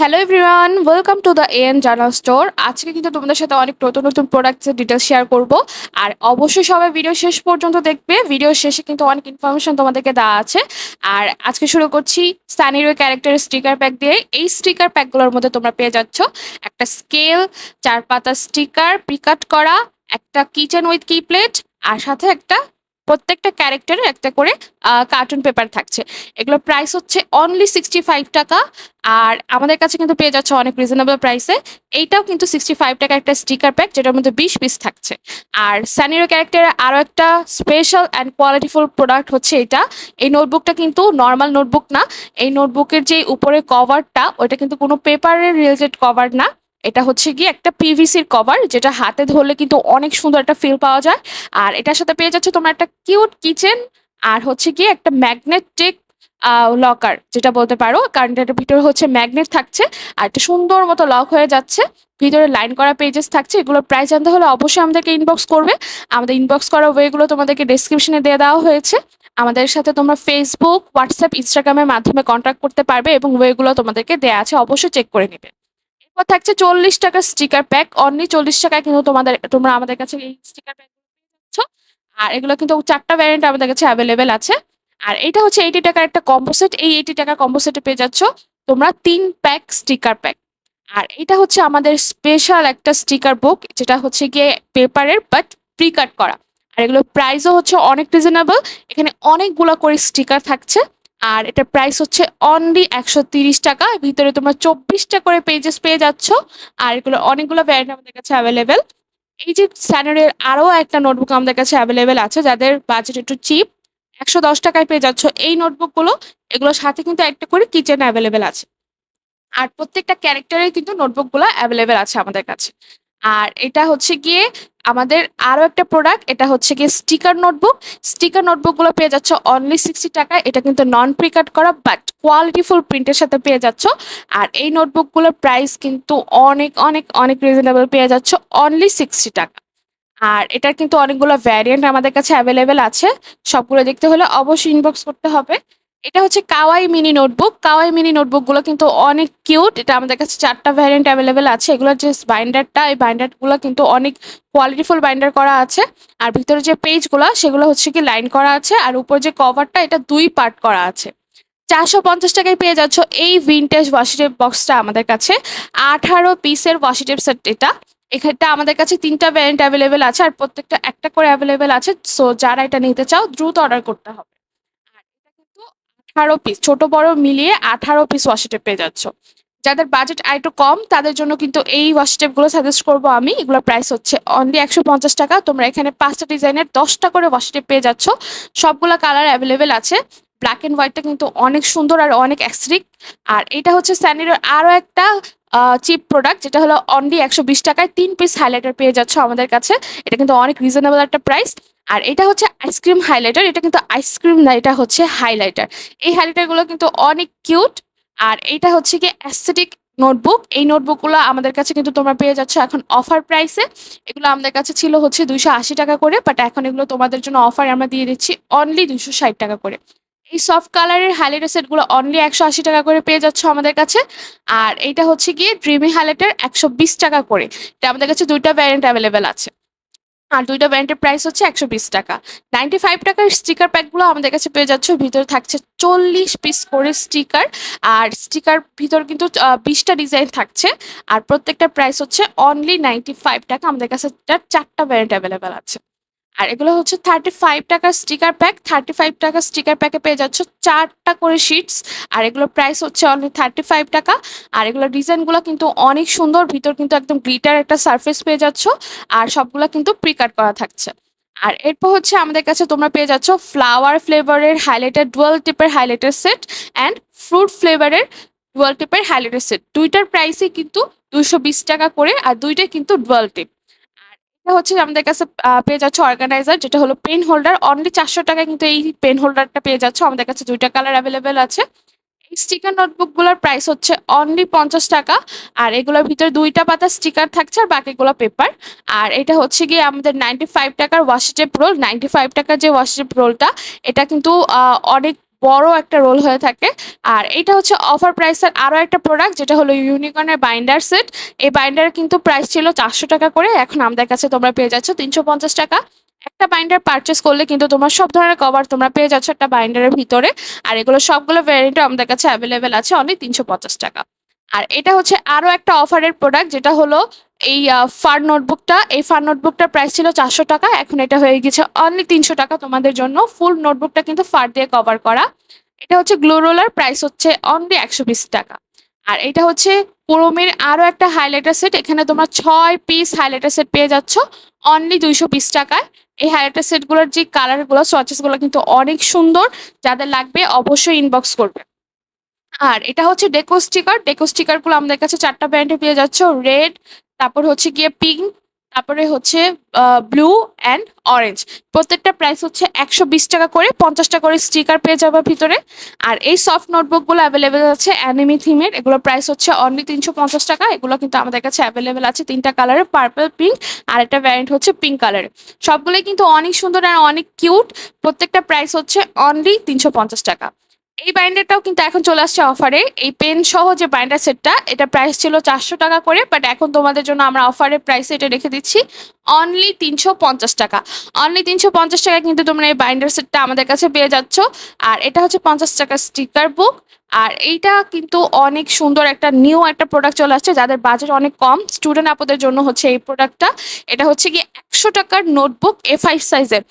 Hello everyone welcome to the N journal store আজকে কিন্তু তোমাদের সাথে অনেক নতুন নতুন প্রোডাক্টসের ডিটেলস শেয়ার করব। আর অবশ্যই সবাই ভিডিও শেষ পর্যন্ত দেখবে। ভিডিও শেষে কিন্তু অনেক ইনফরমেশন তোমাদেরকে দেওয়া আছে। আর আজকে শুরু করছি স্থানীয় ক্যারেক্টারের স্টিকার প্যাক দিয়ে। এই স্টিকার প্যাকগুলোর মধ্যে তোমরা পেয়ে যাচ্ছ একটা স্কেল চার পাতা স্টিকার প্রিকাট করা, একটা কিচেন উইথ কি প্লেট আর সাথে একটা প্রত্যেকটা ক্যারেক্টারের একটা করে কার্টুন পেপার থাকছে। এগুলোর প্রাইস হচ্ছে অনলি সিক্সটি ফাইভ টাকা আর আমাদের কাছে কিন্তু পেয়ে যাচ্ছে অনেক রিজনেবল প্রাইসে এইটাও কিন্তু সিক্সটি ফাইভ টাকা একটা স্টিকার প্যাক যেটার মধ্যে বিশ পিস থাকছে। আর স্যানিরো ক্যারেক্টারের আরও একটা স্পেশাল অ্যান্ড কোয়ালিটিফুল প্রোডাক্ট হচ্ছে এটা। এই নোটবুকটা কিন্তু নর্মাল নোটবুক না। এই নোটবুকের যে উপরে কভারটা ওইটা কিন্তু কোনো পেপারের রিলেটেড কভার না। এটা হচ্ছে গিয়ে একটা পিভিসির কভার যেটা হাতে ধরলে কিন্তু অনেক সুন্দর একটা ফিল পাওয়া যায়। আর এটার সাথে পেয়ে যাচ্ছে তোমরা একটা কিউট কিচেন আর হচ্ছে গিয়ে একটা ম্যাগনেটিক লকার যেটা বলতে পারো। কারণ এটার ভিতরে হচ্ছে ম্যাগনেট থাকছে আর একটা সুন্দর মতো লক হয়ে যাচ্ছে। ভিতরে লাইন করা পেজেস থাকছে, এগুলোর প্রাইস জানতে হলে অবশ্যই আমাদেরকে ইনবক্স করবে। আমাদের ইনবক্স করা ওয়েগুলো তোমাদেরকে ডেসক্রিপশনে দিয়ে দেওয়া হয়েছে। আমাদের সাথে তোমরা ফেসবুক হোয়াটসঅ্যাপ ইনস্টাগ্রামের মাধ্যমে কন্ট্যাক্ট করতে পারবে এবং ওয়েগুলো তোমাদেরকে দেওয়া আছে, অবশ্যই চেক করে নেবে। থাকছে চল্লিশ টাকার স্টিকার প্যাক অনলি চল্লিশ টাকায় কিন্তু তোমাদের, তোমরা আমাদের কাছে এই স্টিকার প্যাক আর এগুলো কিন্তু চারটা ভ্যারিয়েন্ট আমাদের কাছে অ্যাভেলেবেল আছে। আর এটা হচ্ছে এইটি টাকার একটা কম্বো সেট এই এইটি টাকার কম্বো সেটে পেয়ে যাচ্ছ তোমরা তিন প্যাক স্টিকার প্যাক আর এটা হচ্ছে আমাদের স্পেশাল একটা স্টিকার বুক যেটা হচ্ছে গিয়ে পেপারের বাট প্রি কাট করা। আর এগুলোর প্রাইসও হচ্ছে অনেক রিজনেবল এখানে অনেকগুলো করে স্টিকার থাকছে। আর এটা প্রাইস হচ্ছে অনলি একশো তিরিশ টাকা। ভিতরে তোমরা চব্বিশটা করে পেজেস পেয়ে যাচ্ছ। আর এগুলো অনেকগুলো ভ্যারিয়েন্ট আমাদের কাছে অ্যাভেলেবেল এই যে স্যানারের আরও একটা নোটবুক আমাদের কাছে অ্যাভেলেবেল আছে, যাদের বাজেট একটু চিপ একশো দশ টাকায় পেয়ে যাচ্ছ এই নোটবুকগুলো এগুলোর সাথে কিন্তু একটা করে কিচেন অ্যাভেলেবেল আছে। আর প্রত্যেকটা ক্যারেক্টারের কিন্তু নোটবুকগুলো অ্যাভেলেবেল আছে আমাদের কাছে। আর এটা হচ্ছে গিয়ে আমাদের আরও একটা প্রোডাক্ট এটা হচ্ছে গিয়ে স্টিকার নোটবুক স্টিকার নোটবুকগুলো পেয়ে যাচ্ছ অনলি সিক্সটি টাকায়। এটা কিন্তু নন প্রিকাট করা বাট কোয়ালিটিফুল প্রিন্টের সাথে পেয়ে যাচ্ছ। আর এই নোটবুকগুলোর প্রাইস কিন্তু অনেক অনেক অনেক রিজনেবল পেয়ে যাচ্ছ অনলি সিক্সটি টাকা। আর এটার কিন্তু অনেকগুলো ভ্যারিয়েন্ট আমাদের কাছে অ্যাভেলেবেল আছে। সবগুলো দেখতে হলে অবশ্যই ইনবক্স করতে হবে। এটা হচ্ছে kawaii mini notebook. Kawaii mini নোটবুকগুলো কিন্তু অনেক কিউট। এটা আমাদের কাছে চারটা ভ্যারিয়েন্ট অ্যাভেলেবেল আছে। এগুলোর যে বাইন্ডারটা এই বাইন্ডারগুলো কিন্তু অনেক কোয়ালিটিফুল বাইন্ডার করা আছে। আর ভিতরে যে পেজগুলো সেগুলো হচ্ছে কি লাইন করা আছে। আর উপর যে কভারটা এটা দুই পার্ট করা আছে। চারশো পঞ্চাশ টাকায় পেয়ে যাচ্ছ এই ভিনটেজ ওয়াশিটেপ বক্সটা আমাদের কাছে। আঠারো পিসের ওয়াশিটেপ সেট এটা। এখানটা আমাদের কাছে তিনটা ভ্যারিয়েন্ট অ্যাভেলেবেল আছে। আর প্রত্যেকটা একটা করে অ্যাভেলেবেল আছে। সো যারা এটা নিতে চাও, দ্রুত অর্ডার করতে হবে। আঠারো পিস ছোট বড় মিলিয়ে আঠারো পিস ওয়াশিটেপ পেয়ে যাচ্ছ। যাদের বাজেট আর একটু কম, তাদের জন্য কিন্তু এই ওয়াশিটেপগুলো সাজেস্ট করব আমি। এগুলোর প্রাইস হচ্ছে অনলি একশো পঞ্চাশ টাকা। তোমরা এখানে পাঁচটা ডিজাইনের দশটা করে ওয়াশিটেপ পেয়ে যাচ্ছ। সবগুলো কালার অ্যাভেলেবেল আছে। ব্ল্যাক অ্যান্ড হোয়াইটটা কিন্তু অনেক সুন্দর আর অনেক অ্যাক্সরিক আর এটা হচ্ছে স্যানির আরও একটা চিপ প্রোডাক্ট যেটা হলো অনলি একশো বিশ টাকায় তিন পিস হাইলাইটার পেয়ে যাচ্ছ আমাদের কাছে। এটা কিন্তু অনেক রিজনেবল একটা প্রাইস আর এটা হচ্ছে আইসক্রিম হাইলাইটার এটা কিন্তু আইসক্রিম না, এটা হচ্ছে হাইলাইটার এই হাইলাইটারগুলো কিন্তু অনেক কিউট আর এটা হচ্ছে কি অ্যাস্থেটিক নোটবুক এই নোটবুকগুলো আমাদের কাছে কিন্তু তোমরা পেয়ে যাচ্ছ এখন অফার প্রাইসে এগুলো আমাদের কাছে ছিল হচ্ছে দুইশো আশি টাকা করে বাট এখন এগুলো তোমাদের জন্য অফার আমরা দিয়ে দিচ্ছি অনলি দুইশো ষাট টাকা করে। এই সফট কালারের হাইলাইটার সেটগুলো অনলি একশো আশি টাকা করে পেয়ে যাচ্ছ আমাদের কাছে। আর এটা হচ্ছে গিয়ে ড্রিমি হাইলাইটার একশো বিশ টাকা করে। এটা আমাদের কাছে দুইটা ভ্যারিয়েন্ট অ্যাভেলেবেল আছে। আর দুইটা ব্র্যান্ডের প্রাইস হচ্ছে একশো বিশ টাকা। নাইনটি ফাইভ টাকার স্টিকার প্যাকগুলো আমাদের কাছে পেয়ে যাচ্ছে। ভিতরে থাকছে চল্লিশ পিস করে স্টিকার আর স্টিকার ভিতর কিন্তু বিশটা ডিজাইন থাকছে। আর প্রত্যেকটা প্রাইস হচ্ছে অনলি নাইনটি ফাইভ টাকা। আমাদের কাছে চারটা ব্র্যান্ড অ্যাভেলেবেল আছে। আর এগুলো হচ্ছে থার্টি ফাইভ টাকার স্টিকার প্যাক থার্টি ফাইভ টাকার স্টিকার প্যাকে পেয়ে যাচ্ছ চারটা করে শিটস আর এগুলোর প্রাইস হচ্ছে অনলি থার্টি ফাইভ টাকা। আর এগুলোর ডিজাইনগুলো কিন্তু অনেক সুন্দর। ভিতর কিন্তু একদম গ্লিটার একটা সারফেস পেয়ে যাচ্ছ। আর সবগুলো কিন্তু প্রিকাট করা থাকছে। আর এরপর হচ্ছে আমাদের কাছে তোমরা পেয়ে যাচ্ছ ফ্লাওয়ার ফ্লেভারের হাইলাইটার ডুয়াল টিপের হাইলাইটার সেট অ্যান্ড ফ্রুট ফ্লেভারের ডুয়াল টিপের হাইলাইটার সেট দুইটার প্রাইসই কিন্তু দুশো বিশ টাকা করে। আর দুইটাই কিন্তু ডুয়াল টিপ এটা হচ্ছে আমাদের কাছে পেয়ে যাচ্ছে অর্গানাইজার যেটা হলো পেন হোল্ডার অনলি চারশো টাকায় কিন্তু এই পেন হোল্ডারটা পেয়ে যাচ্ছে। আমাদের কাছে দুইটা কালার অ্যাভেলেবেল আছে। এই স্টিকার নোটবুকগুলোর প্রাইস হচ্ছে অনলি পঞ্চাশ টাকা। আর এগুলোর ভিতরে দুইটা পাতা স্টিকার থাকছে আর বাকিগুলো পেপার আর এটা হচ্ছে গিয়ে আমাদের নাইনটি ফাইভ টাকার ওয়াশিটেপ রোল নাইনটি ফাইভ টাকার যে ওয়াশিটেপ রোলটা এটা কিন্তু অনেক বড় একটা রোল হয়ে থাকে। আর এটা হচ্ছে অফার প্রাইসের আরও একটা প্রোডাক্ট যেটা হলো ইউনিকর্নের বাইন্ডার সেট এই বাইন্ডারের কিন্তু প্রাইস ছিল চারশো টাকা করে, এখন আমাদের কাছে তোমরা পেয়ে যাচ্ছ তিনশো পঞ্চাশ টাকা। একটা বাইন্ডার পারচেস করলে কিন্তু তোমার সব ধরনের কভার তোমরা পেয়ে যাচ্ছ একটা বাইন্ডারের ভিতরে। আর এগুলো সবগুলো ভ্যারিয়েন্ট আমাদের কাছে অ্যাভেলেবেল আছে অনলি তিনশো পঞ্চাশ টাকা। আর এটা হচ্ছে আরও একটা অফারের প্রোডাক্ট যেটা হলো এই ফার নোটবুকটা, এই ফার নোটবুকটার প্রাইস ছিল চারশো টাকা, এখন এটা হয়ে গেছে অনলি তিনশো টাকা তোমাদের জন্য। ফুল নোটবুকটা কিন্তু ফার দিয়ে কভার করা। এটা হচ্ছে গ্লো রোলার প্রাইস হচ্ছে অনলি একশো বিশ টাকা। আর এটা হচ্ছে পুরোমের আরও একটা হাইলাইটার সেট এখানে তোমরা ছয় পিস হাইলাইটার সেট পেয়ে যাচ্ছ অনলি দুইশো পিস টাকায়। এই হাইলাইটার সেটগুলোর যে কালারগুলো সোয়াচেসগুলো কিন্তু অনেক সুন্দর। যাদের লাগবে অবশ্যই ইনবক্স করবে। আর এটা হচ্ছে ডেকো স্টিকার ডেকো স্টিকারগুলো আমাদের কাছে চারটা ব্র্যান্ডে পেয়ে যাচ্ছে। রেড তারপর হচ্ছে গিয়ে পিঙ্ক তারপরে হচ্ছে ব্লু অ্যান্ড অরেঞ্জ প্রত্যেকটা প্রাইস হচ্ছে একশো বিশ টাকা করে পঞ্চাশটা করে স্টিকার পেয়ে যাবে ভিতরে। আর এই সফট নোটবুকগুলো অ্যাভেলেবেল আছে অ্যানিমি থিমের এগুলোর প্রাইস হচ্ছে অনলি তিনশো পঞ্চাশ টাকা। এগুলো কিন্তু আমাদের কাছে অ্যাভেলেবেল আছে তিনটা কালারের পার্পল পিঙ্ক আর একটা ভ্যারিয়েন্ট হচ্ছে পিঙ্ক কালারের সবগুলোই কিন্তু অনেক সুন্দর আর অনেক কিউট প্রত্যেকটা প্রাইস হচ্ছে অনলি তিনশো পঞ্চাশ টাকা। এই বাইন্ডারটাও কিন্তু এখন চলে আসছে অফারে এই পেন সহ যে বাইন্ডার সেটটা এটা প্রাইস ছিল চারশো টাকা করে বাট এখন তোমাদের জন্য আমরা অফারের প্রাইসে এটা রেখে দিচ্ছি অনলি তিনশো পঞ্চাশ টাকা। অনলি তিনশো পঞ্চাশ টাকা কিন্তু তোমরা এই বাইন্ডার সেটটা আমাদের কাছে পেয়ে যাচ্ছ। আর এটা হচ্ছে পঞ্চাশ টাকা স্টিকার বুক আর এইটা কিন্তু অনেক সুন্দর একটা নিউ একটা প্রোডাক্ট চলে আসছে, যাদের বাজেট অনেক কম। স্টুডেন্ট আপদের জন্য হচ্ছে এই প্রোডাক্টটা এটা হচ্ছে কি একশো টাকার নোটবুক এ ফাইভ সাইজের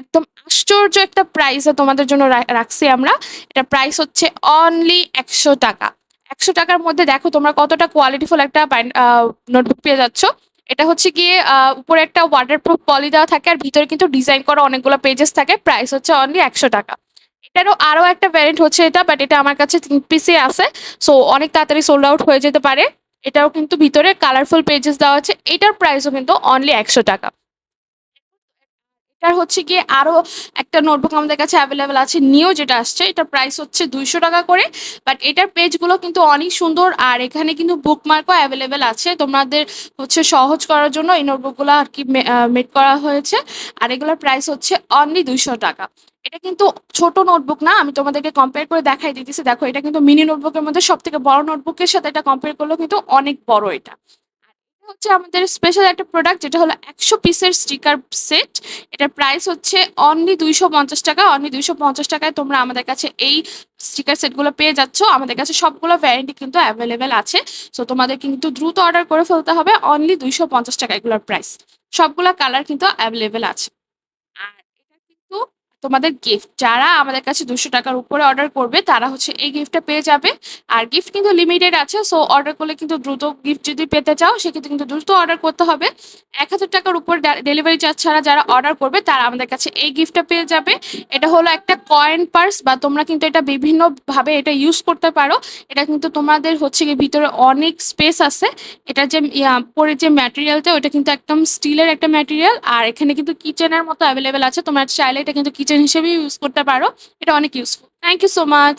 একদম আশ্চর্য একটা প্রাইসে তোমাদের জন্য রাখছি আমরা। এটা প্রাইস হচ্ছে অনলি একশো টাকা। একশো টাকার মধ্যে দেখো তোমরা কতটা কোয়ালিটিফুল একটা নোটবুক পেয়ে যাচ্ছ। এটা হচ্ছে গিয়ে উপরে একটা ওয়াটারপ্রুফ পলি দেওয়া থাকে আর ভিতরে কিন্তু ডিজাইন করা অনেকগুলো পেজেস থাকে। প্রাইস হচ্ছে অনলি একশো টাকা। এটারও আরও একটা ভ্যারিয়েন্ট হচ্ছে এটা বাট এটা আমার কাছে তিন পিসে আছে। সো অনেক তাড়াতাড়ি সোল্ড আউট হয়ে যেতে পারে। এটাও কিন্তু ভিতরে কালারফুল পেজেস দেওয়া আছে। এটার প্রাইসও কিন্তু অনলি একশো টাকা। এটার হচ্ছে গিয়ে আরও একটা নোটবুক আমাদের কাছে অ্যাভেলেবেল আছে নিউ যেটা আসছে এটার প্রাইস হচ্ছে দুইশো টাকা করে। বাট এটার পেজগুলো কিন্তু অনেক সুন্দর আর এখানে কিন্তু বুকমার্কও অ্যাভেলেবেল আছে। তোমাদের হচ্ছে সহজ করার জন্য এই নোটবুকগুলো আর কি মেড করা হয়েছে। আর এগুলোর প্রাইস হচ্ছে অনলি দুইশো টাকা। এটা কিন্তু ছোট নোটবুক না, আমি তোমাদেরকে কম্পেয়ার করে দেখাই দিতেছি। দেখো, এটা কিন্তু মিনি নোটবুকের মধ্যে সব থেকে বড় নোটবুকের সাথে এটা কম্পেয়ার করলেও কিন্তু অনেক বড় এটা। হচ্ছে আমাদের স্পেশাল একটা প্রোডাক্ট যেটা হলো একশো পিসের স্টিকার সেট এটার প্রাইস হচ্ছে অনলি দুইশো পঞ্চাশ টাকা। অনলি দুইশো পঞ্চাশ টাকায় তোমরা আমাদের কাছে এই স্টিকার সেটগুলো পেয়ে যাচ্ছ। আমাদের কাছে সবগুলো ভ্যারাইটি কিন্তু অ্যাভেলেবেল আছে। সো তোমাদের কিন্তু দ্রুত অর্ডার করে ফেলতে হবে। অনলি দুইশো পঞ্চাশ টাকা এগুলোর প্রাইস সবগুলো কালার কিন্তু অ্যাভেলেবেল আছে। তোমাদের গিফট যারা আমাদের কাছে দুশো টাকার উপরে অর্ডার করবে, তারা হচ্ছে এই গিফটটা পেয়ে যাবে। আর গিফট কিন্তু লিমিটেড আছে সো অর্ডার করলে কিন্তু দ্রুত গিফট যদি পেতে চাও, সেক্ষেত্রে কিন্তু দ্রুত অর্ডার করতে হবে। এক হাজার টাকার উপর ডেলিভারি চার্জ ছাড়া যারা অর্ডার করবে, তারা আমাদের কাছে এই গিফটটা পেয়ে যাবে। এটা হলো একটা কয়েন পার্স বা তোমরা কিন্তু এটা বিভিন্নভাবে এটা ইউজ করতে পারো। এটা কিন্তু তোমাদের হচ্ছে কি ভিতরে অনেক স্পেস আছে। এটা যে পরে যে ম্যাটেরিয়ালটা ওটা কিন্তু একদম স্টিলের একটা ম্যাটেরিয়াল আর এখানে কিন্তু কিচেনের মতো অ্যাভেলেবেল আছে। তোমরা চাইলে এটা কিন্তু কিচেন হিসেবে ইউজ করতে পারো। এটা অনেক useful thank you so much